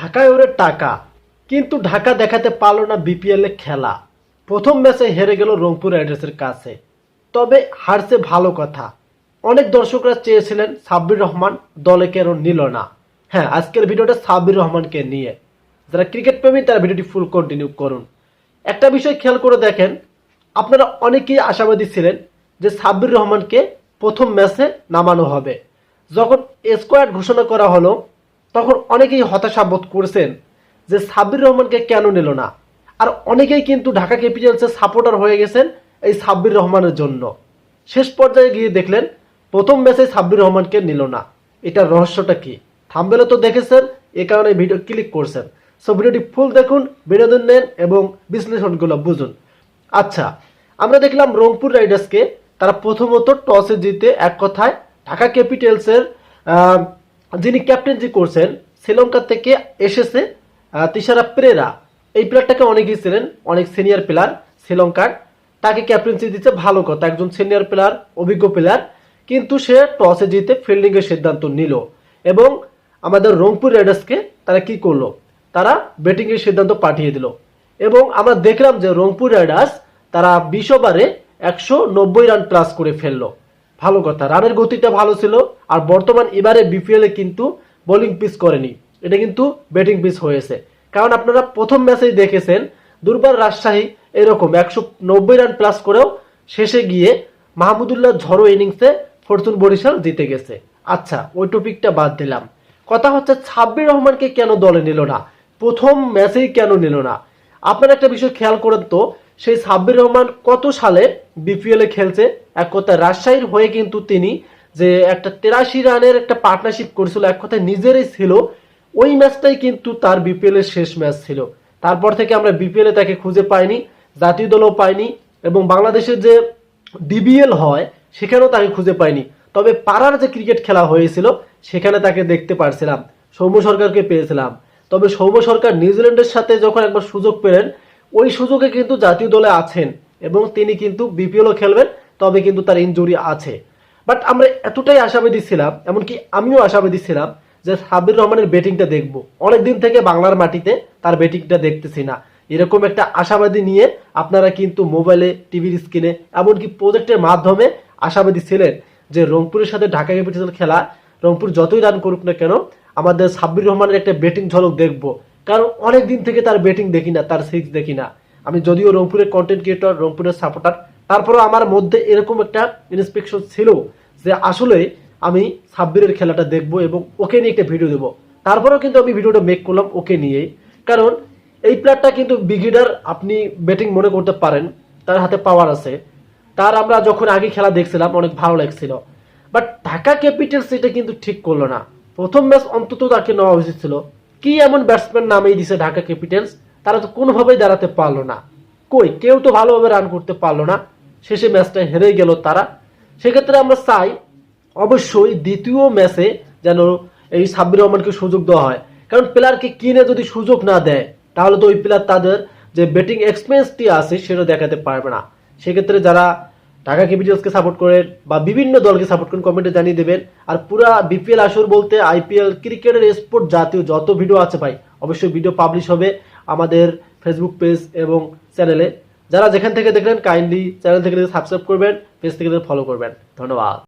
ঢাকায় ওরে টাকা। কিন্তু ঢাকা দেখাতে পারল না বিপিএল খেলা। প্রথম ম্যাচে হেরে গেল রংপুর রাইডার্সের কাছে। তবে হারছে ভালো কথা। অনেক দর্শকরা চেয়েছিলেন সাব্বির রহমান দলে কেন নিল না। হ্যাঁ আজকের ভিডিওটা সাব্বির রহমানকে নিয়ে। যারা ক্রিকেট প্রেমী, তারা ভিডিওটি ফুল কন্টিনিউ করুন। একটা বিষয় খেয়াল করে দেখেন, আপনারা অনেকেই আশাবাদী ছিলেন যে সাব্বির রহমানকে প্রথম ম্যাচে নামানো হবে। যখন স্কোয়াড ঘোষণা করা হলো তখন অনেকেই হতাশা বোধ করছেন যে সাব্বির রহমানকে কেন নিল না। আর অনেকেই কিন্তু ঢাকা ক্যাপিটালসের সাপোর্টার হয়ে গেছেন এই সাব্বির রহমানের জন্য। শেষ পর্যায়ে গিয়ে দেখলেন, প্রথম ম্যাচে সাব্বির রহমানকে নিল না। এটার রহস্যটা কি? থামবেলে তো দেখেছেন, এ কারণে ভিডিও ক্লিক করছেন। সো ভিডিওটি ফুল দেখুন, বিনোদন নেন এবং বিশ্লেষণগুলো বুঝুন। আচ্ছা আমরা দেখলাম রংপুর রাইডার্সকে তারা প্রথমত টসে জিতে এক কথায় ঢাকা ক্যাপিটালসের যিনি ক্যাপ্টেন্সি করছেন, শ্রীলঙ্কা থেকে এসেছে তিসারা প্রেরা। এই প্লেয়ারটাকে অনেকেই ছিলেন অনেক সিনিয়র প্লেয়ার শ্রীলঙ্কার। তাকে ক্যাপ্টেন্সি দিচ্ছে ভালো কথা, একজন সিনিয়র প্লেয়ার অভিজ্ঞ প্লেয়ার কিন্তু সে টসে জিতে ফিল্ডিং এর সিদ্ধান্ত নিল। এবং আমাদের রংপুর রাইডার্সকে তারা কি করল? তারা ব্যাটিং এর সিদ্ধান্ত পাঠিয়ে দিল। এবং আমরা দেখলাম যে রংপুর রাইডার্স তারা বিশ ওভারে একশো নব্বই রান প্লাস করে ফেলল। ভালো কথা। রানের গতিটা ভালো ছিল, আর বর্তমান এবারে বিপিএল কিন্তু বোলিং পিচ করেনি। এটা কিন্তু ব্যাটিং পিচ হয়েছে। কারণ আপনারা প্রথম ম্যাচেই দেখেছেন, দুর্বার রাজশাহী এরকম একশো নব্বই রান প্লাস করেও শেষে গিয়ে মাহমুদুল্লাহ ঝড়ো ইনিংসে ফরচুন বরিশাল জিতে গেছে। আচ্ছা ওই টপিকটা বাদ দিলাম। কথা হচ্ছে ছাব্বির রহমানকে কেন দলে নিল না? প্রথম ম্যাচেই কেন নিল না? আপনারা একটা বিষয় খেয়াল করেন তো সেই সাব্বির রহমান কত সালে বিপিএলে খেলছে? এক কথায় রাজশাহীর হয়ে কিন্তু তিনি যে একটা তেরাশি রানের একটা পার্টনারশিপ করেছিল, এক কথায় নিজেরই ছিল, ওই ম্যাচটাই কিন্তু তার বিপিএল এর শেষ ম্যাচ ছিল। তারপর থেকে আমরা বিপিএল তাকে খুঁজে পাইনি, জাতীয় দলও পাইনি এবং বাংলাদেশের যে ডিবিএল হয়, সেখানেও তাকে খুঁজে পাইনি। তবে পাড়ার যে ক্রিকেট খেলা হয়েছিল, সেখানে তাকে দেখতে পারছিলাম, সৌম্য সরকারকে পেয়েছিলাম। তবে সৌম্য সরকার নিউজিল্যান্ডের সাথে যখন একবার সুযোগ পেলেন ওই সুযোগে কিন্তু জাতীয় দলে আছেন এবং তিনি কিন্তু বিপিএলও খেলবেন, তবে কিন্তু তার ইনজুরি আছে। বাট আমরা এতটাই আশাবাদী ছিলাম, এমনকি আমিও আশাবাদী ছিলাম যে সাব্বির রহমানের ব্যাটিংটা দেখব। অনেকদিন থেকে বাংলার মাটিতে তার ব্যাটিংটা দেখতেছি না। এরকম একটা আশাবাদী নিয়ে আপনারা কিন্তু মোবাইলে, টিভির স্ক্রিনে, এমনকি প্রজেক্টের মাধ্যমে আশাবাদী ছিলেন যে রংপুরের সাথে ঢাকা ক্যাপিটাল খেলা, রংপুর যতই রান করুক না কেন, আমাদের সাব্বির রহমানের একটা ব্যাটিং ঝলক দেখব। কারণ অনেক দিন থেকে তার ব্যাটিং দেখি না, তার সিক্স দেখি না। আমি যদিও রংপুরের কন্টেন্ট ক্রিয়েটর রংপুরের সাপোর্টার তারপরেও আমার মধ্যে এরকম একটা ইন্সপেকশন ছিল যে আসলে আমি সাব্বিরের খেলাটা দেখব এবং ওকে নিয়ে একটা ভিডিও দেবো। তারপরেও কিন্তু আমি ভিডিওটা মেক করলাম ওকে নিয়েই। কারণ এই প্লেয়ারটা কিন্তু বিগিডার আপনি ব্যাটিং মনে করতে পারেন, তার হাতে পাওয়ার আছে। তার আমরা যখন আগে খেলা দেখছিলাম, অনেক ভালো লাগছিল। বাট ঢাকা ক্যাপিটালস এটা কিন্তু ঠিক করল না। প্রথম ম্যাচ অন্তত তাকে নেওয়া উচিত ছিল। কি এমন ব্যাটসম্যান নামেই দিছে ঢাকা ক্যাপিটালস তারা তো কোনোভাবেই দাঁড়াতে পারল না। কই, কেউ তো ভালোভাবে রান করতে পারল না। শেষে ম্যাচটা হেরে গেল তারা। সেক্ষেত্রে আমরা চাই, অবশ্যই দ্বিতীয় ম্যাচে যেন এই সাব্বির রহমানকে সুযোগ দেওয়া হয়। কারণ প্লেয়ারকে কিনে যদি সুযোগ না দেয়, তাহলে তো ওই প্লেয়ার তাদের যে ব্যাটিং এক্সপিরিয়েন্সটি আছে, সেটা দেখাতে পারবে না। সেক্ষেত্রে যারা ঢাকা ক্যাপিটালসকে সাপোর্ট করেন বা বিভিন্ন দলকে সাপোর্ট করেন কমেন্টে জানিয়ে দেবেন। আর পুরা বিপিএল আসর বলতে আইপিএল ক্রিকেটের স্পোর্ট জাতীয় যত ভিডিও আছে ভাই, অবশ্যই ভিডিও পাবলিশ হবে আমাদের ফেসবুক পেজ এবং চ্যানেলে যারা যেখান থেকে দেখলেন কাইন্ডলি চ্যানেল থেকে সাবস্ক্রাইব করবেন পেজ থেকে ফলো করবেন। ধন্যবাদ।